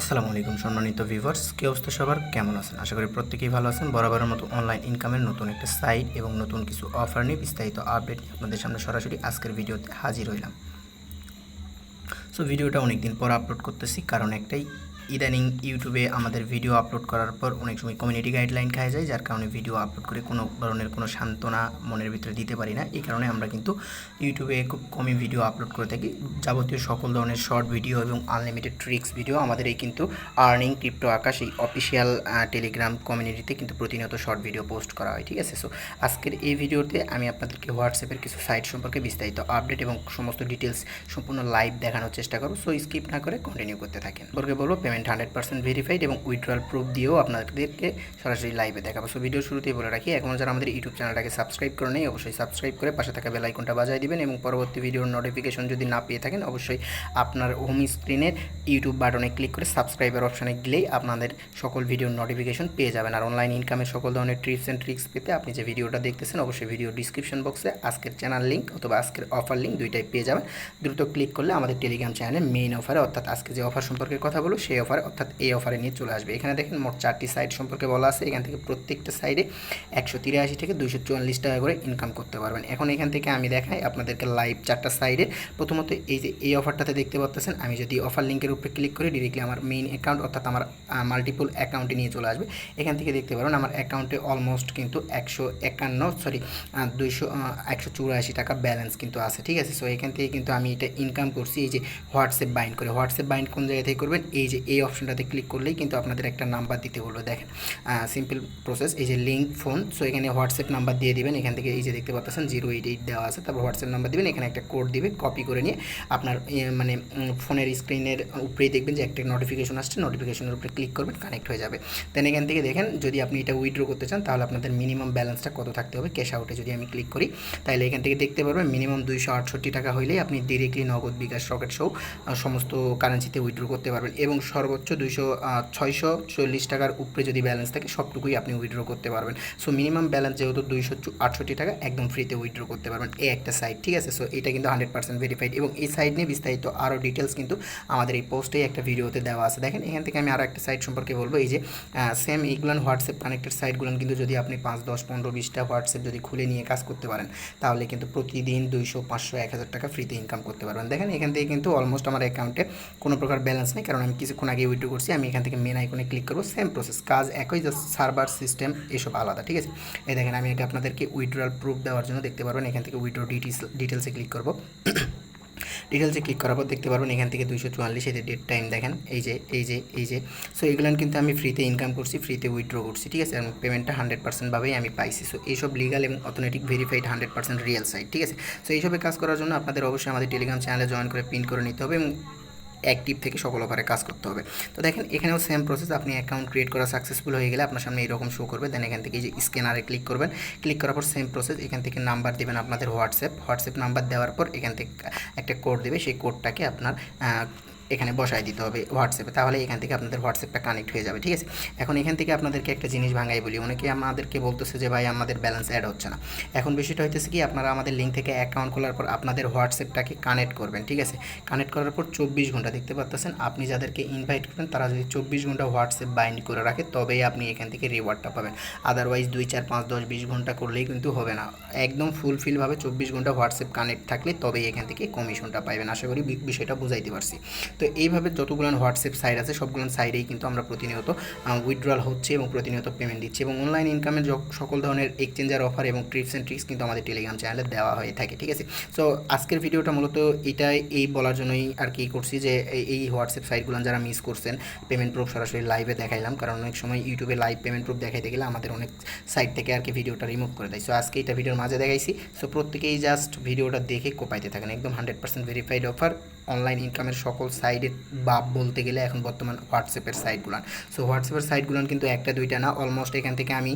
আসসালামু আলাইকুম সম্মানিত ভিউয়ার্স, কি অবস্থা সবার? কেমন আছেন? আশা করি প্রত্যেকেই ভালো আছেন। বরাবরের মতো অনলাইন ইনকামের নতুন একটা সাইট এবং নতুন কিছু অফার নিয়ে বিস্তারিত আপডেট আপনাদের সামনে সরাসরি আজকের ভিডিওতে হাজির হইলাম। সো ভিডিওটা অনেকদিন পর আপলোড করতেছি, কারণ একটাই ইদানিং ইউটিউবে আমাদের ভিডিও আপলোড করার পর অনেক সময় কমিউনিটি গাইডলাইন খায় যায়, যার কারণে ভিডিও আপলোড করে কোনো ধরনের কোনো সান্ত্বনা মনের ভিতরে দিতে পারি না। এই কারণে আমরা কিন্তু ইউটিউবে খুব কমই ভিডিও আপলোড করে থাকি। যাবতীয় সকল ধরনের শর্ট ভিডিও এবং আনলিমিটেড ট্রিক্স ভিডিও আমাদের এই কিন্তু আর্নিং ক্রিপ্টো আকাশ, এই অফিসিয়াল টেলিগ্রাম কমিউনিটিতে কিন্তু প্রতিনিয়ত শর্ট ভিডিও পোস্ট করা হয়, ঠিক আছে? সো আজকের এই ভিডিওতে আমি আপনাদেরকে হোয়াটসঅ্যাপের কিছু সাইট সম্পর্কে বিস্তারিত আপডেট এবং সমস্ত ডিটেলস সম্পূর্ণ লাইভ দেখানোর চেষ্টা করব। সো স্কিপ না করে কন্টিনিউ করতে থাকেন। বলব পেমেন্ট হান্ড্রেড পার্সেন্ট ভেরিফাইড এবং উইথড্রয়াল প্রুফ দিয়েও আপনাদেরকে সরাসরি লাইভে দেখাবো। সো ভিডিও শুরুতেই বলে রাখি এখন যারা আমাদের ইউটিউব চ্যানেলটাকে সাবস্ক্রাইব করে নেই, অবশ্যই সাবস্ক্রাইব করে পাশে থাকা বেল আইকনটা বাজায় দিবেন এবং পরবর্তী ভিডিওর নোটিফিকেশন যদি না পেয়ে থাকেন, অবশ্যই আপনার হোম স্ক্রিনের ইউটিউব বাটনে ক্লিক করে সাবস্ক্রাইবার অপশানে গেলেই আপনাদের সকল ভিডিওর নোটিফিকেশন পেয়ে যাবেন। আর অনলাইন ইনকামের সকল ধরনের ট্রিপস অ্যান্ড ট্রিক্স পেতে আপনি যে ভিডিওটা দেখতেছেন, অবশ্যই ভিডিও ডিসক্রিপশন বক্সে আজকের চ্যানেল লিঙ্ক অথবা আজকের অফার লিঙ্ক দুইটাই পেয়ে যাবেন। দ্রুত ক্লিক করলে আমাদের টেলিগ্রাম চ্যানেলে মেইন অফারে অর্থাৎ আজকে যে অফার সম্পর্কে কথা বলো সেই অফারে অর্থাৎ এই অফারে নিয়ে চলে আসবে। এখানে দেখেন মোট চারটি সাইট সম্পর্কে বলা আছে। এখান থেকে প্রত্যেকটা সাইডে একশো তিরাশি থেকে দুইশো চুয়াল্লিশ টাকা করে ইনকাম করতে পারবেন। এখন এখান থেকে আমি দেখাই আপনাদেরকে লাইভ চারটা সাইডে প্রথমত এই যে, এই অফারটাতে দেখতে পাচ্ছেন আমি যদি অফার লিঙ্কের উপরে ক্লিক করি ডিরেক্টলি আমার মেইন অ্যাকাউন্ট অর্থাৎ আমার মাল্টিপল অ্যাকাউন্টে নিয়ে চলে আসবে। এখান থেকে দেখতে পারবেন, আমার অ্যাকাউন্টে অলমোস্ট কিন্তু একশো একান্ন সরি দুইশো একশো চুরাশি টাকা ব্যালেন্স কিন্তু আছে, ঠিক আছে? সো এখান থেকে কিন্তু আমি এটা ইনকাম করছি। এই যে হোয়াটসঅ্যাপ বাইন্ড করে। হোয়াটসঅ্যাপ বাইন্ড কোন জায়গা থেকে করবেন? এই যে এই অপশনটাতে ক্লিক করলেই কিন্তু আপনাদের একটা নাম্বার দিতে বলব দেখেন সিম্পল প্রসেস এই যে লিঙ্ক ফোন সো এখানে হোয়াটসঅ্যাপ নাম্বার দিয়ে দিবেন। এখান থেকে এই যে দেখতে পাচ্ছেন জিরো এইট এইট দেওয়া আছে। তারপর হোয়াটসঅ্যাপ নাম্বার দিবেন। এখানে একটা কোড দিবে কপি করে নিয়ে আপনার মানে ফোনের স্ক্রিনের উপরেই দেখবেন যে একটা নোটিফিকেশন আসছে। নোটিফিকেশনের উপরে ক্লিক করবেন কানেক্ট হয়ে যাবে। দেন এখান থেকে দেখেন, যদি আপনি এটা উইথড্র করতে চান, তাহলে আপনাদের মিনিমাম ব্যালেন্সটা কত থাকতে হবে? ক্যাশ আউটে যদি আমি ক্লিক করি, তাহলে এখান থেকে দেখতে পারবেন মিনিমাম দুইশো আটষট্টি টাকা হইলেই আপনি ডিরেক্টলি নগদ বিকাশ রকেট সহ সমস্ত কারেন্সিতে উইথড্র করতে পারবেন। এবং সর্বোচ্চ দুইশো ছয়শো চল্লিশ টাকার উপরে যদি ব্যালেন্স থাকে, সবটুকুই আপনি উইথড্র করতে পারবেন। সো মিনিমাম ব্যালেন্স যেহেতু দুইশো আটষট্টি টাকা, একদম ফ্রিতে উইথড্র করতে পারবেন। এই একটা সাইট ঠিক আছে? সো এটা কিন্তু হান্ড্রেড পার্সেন্ট ভেরিফাইড এবং এই সাইট নিয়ে বিস্তারিত আরও ডিটেলস কিন্তু আমাদের এই পোস্টেই একটা ভিডিওতে দেওয়া আছে। দেখেন, এখান থেকে আমি আরও একটা সাইট সম্পর্কে বলব। এই যে সেম এইগুলান হোয়াটসঅ্যাপ কানেক্টেড সাইটগুলো কিন্তু যদি আপনি পাঁচ, দশ, পনেরো বিশটা হোয়াটসঅ্যাপ যদি খুলে নিয়ে কাজ করতে পারেন, তাহলে কিন্তু প্রতিদিন দুইশো, পাঁচশো, এক হাজার টাকা ফ্রিতে ইনকাম করতে পারবেন। দেখেন, এখান থেকে কিন্তু অলমোস্ট আমার অ্যাকাউন্টে কোনো প্রকার ব্যালেন্স নেই। কারণ আমি কিছুক্ষণ আগে উইড্রো করছি, আমি এখান থেকে মেন আইকনে ক্লিক করব সেম প্রসেস কাজ একই জাস্ট সার্ভার সিস্টেম এসব আলাদা, ঠিক আছে? এই দেখেন, আমি এটা আপনাদেরকে উইথড্রয়াল প্রুফ দেওয়ার জন্য দেখতে পারবেন, এখান থেকে উইড্রো ডিটেলস ডিটেলসে ক্লিক করব। ডিটেলসে ক্লিক করার পর দেখতে পারবেন, এখান থেকে দুইশো চুয়াল্লিশ এতে ডেট টাইম দেখেন, এই যে এই যে এই যে। সো এগুলান কিন্তু আমি ফ্রিতে ইনকাম করছি ফ্রিতে উইথড্র করছি, ঠিক আছে? এবং পেমেন্টটা হান্ড্রেড পার্সেন্টভাবেই আমি পাইছি। সো এইসব লিগাল এবং authentic verified hundred percent real site ঠিক আছে? সো এইসবে কাজ করার জন্য আপনাদের অবশ্যই আমাদের টেলিগ্রাম চ্যানেলে জয়েন করে পিন করে নিতে হবে এবং অ্যাক্টিভ থেকে সকল অফারে কাজ করতে হবে। তো দেখেন, এখানেও সেম প্রসেস আপনি অ্যাকাউন্ট ক্রিয়েট করা সাকসেসফুল হয়ে গেলে আপনার সামনে এরকম শো করবে। দেন এখান থেকে যে স্ক্যানারে ক্লিক করবেন। ক্লিক করার পর সেম প্রসেস এখান থেকে নাম্বার দেবেন আপনাদের হোয়াটসঅ্যাপ হোয়াটসঅ্যাপ নাম্বার দেওয়ার পর এখান থেকে একটা কোড দেবে। সেই কোডটাকে আপনার এখানে বসায় দিতে হবে হোয়াটসঅ্যাপে তাহলে এখান থেকে আপনাদের হোয়াটসঅ্যাপটা কানেক্ট হয়ে যাবে, ঠিক আছে? এখন এখান থেকে আপনাদেরকে একটা জিনিস ভাঙাই বলি। অনেকে আমাদেরকে বলতেছে যে, ভাই, আমাদের ব্যালেন্স অ্যাড হচ্ছে না। এখন বিষয়টা হইতেছে কি, আপনারা আমাদের লিঙ্ক থেকে অ্যাকাউন্ট খোলার পর আপনাদের হোয়াটসঅ্যাপটাকে কানেক্ট করবেন, ঠিক আছে? কানেক্ট করার পর চব্বিশ ঘণ্টা দেখতে পাচ্ছেন আপনি যাদেরকে ইনভাইট করবেন, তারা যদি চব্বিশ ঘণ্টা হোয়াটসঅ্যাপ বাইন্ড করে রাখে, তবেই আপনি এখান থেকে রিওয়ার্ডটা পাবেন। আদারওয়াইজ দুই, চার, পাঁচ, দশ, বিশ ঘণ্টা করলেই কিন্তু হবে না। একদম ফুলফিলভাবে চব্বিশ ঘণ্টা হোয়াটসঅ্যাপ কানেক্ট থাকলে তবেই এখান থেকে কমিশনটা পাবেন আশা করি বিষয়টা বুঝাইতে পারছি। তো এইভাবে যতগুলো হোয়াটসঅ্যাপ সাইট আছে, সবগুলো সাইডেই কিন্তু আমরা প্রতিনিয়ত উইথড্রল হচ্ছে এবং প্রতিনিয়ত পেমেন্ট দিচ্ছি এবং অনলাইন ইনকামের সকল ধরনের এক্সচেঞ্জার অফার এবং ট্রিপস অ্যান্ড ট্রিক্স কিন্তু আমাদের টেলিগ্রাম চ্যানেলে দেওয়া হয়ে থাকে, ঠিক আছে? সো আজকের ভিডিওটা মূলত এটাই, এই বলার জন্যই আর কি করছি যে, এই হোয়াটসঅ্যাপ সাইটগুলো যারা মিস করছেন পেমেন্ট প্রুফ সরাসরি লাইভে দেখাইলাম, কারণ অনেক সময় ইউটিউবে লাইভ পেমেন্ট প্রুফ দেখাইতে গেলে আমাদের অনেক সাইট থেকে আর কি ভিডিওটা রিমুভ করে দেয়। সো আজকে এটা ভিডিওর মাঝে দেখাইছি। সো প্রত্যেকেই জাস্ট ভিডিওটা দেখে কোপাইতে থাকেন, একদম hundred percent verified offer online ইনকামের সকল সাইডের বাপ বলতে গেলে এখন বর্তমান হোয়াটসঅ্যাপের সাইটগুলান সো হোয়াটসঅ্যাপের সাইটগুলান কিন্তু একটা, দুইটা না অলমোস্ট এখান থেকে আমি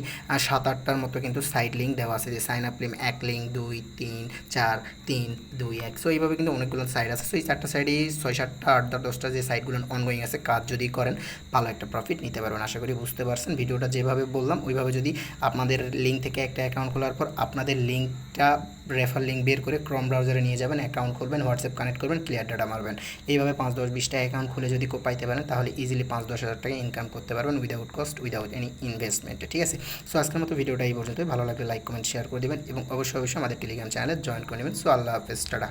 সাত আটটার মতো কিন্তু সাইট লিঙ্ক দেওয়া আছে যে সাইন আপ লিঙ্ক এক লিঙ্ক দুই, তিন, চার, তিন, দুই, এক। সো এইভাবে কিন্তু অনেকগুলো সাইট আছে। সো এই চারটা সাইডেই ছয় সাতটা আটটা, দশটা যে সাইটগুলো অনগোয়িং আছে, কাজ যদি করেন, ভালো একটা প্রফিট নিতে পারবেন। আশা করি বুঝতে পারছেন। ভিডিওটা যেভাবে বললাম, ওইভাবে যদি আপনাদের লিঙ্ক থেকে একটা অ্যাকাউন্ট খোলার পর আপনাদের লিঙ্কটা রেফার লিঙ্ক বের করে ক্রম ব্রাউজারে নিয়ে যাবেন অ্যাকাউন্ট খুলবেন হোয়াটসঅ্যাপ কানেক্ট করবেন ক্লিয়ার ডাটা আড্ডা মারবেন। এইভাবে পাঁচ দশ বিশটা অ্যাকাউন্ট খুলে যদি পাইতে পারেন, তাহলে ইজিলি পাঁচ দশ হাজার টাকা ইনকাম করতে পারবেন without cost without any investment ঠিক আছে? সো আজকের মতো ভিডিওটা এই পর্যন্ত ভালো লাগলে লাইক কমেন্ট শেয়ার করে দেবেন এবং অবশ্যই অবশ্যই আমাদের টেলিগ্রাম চ্যানেলে জয়েন করে নেবেন। সো আল্লাহ হাফেজ, টাটা।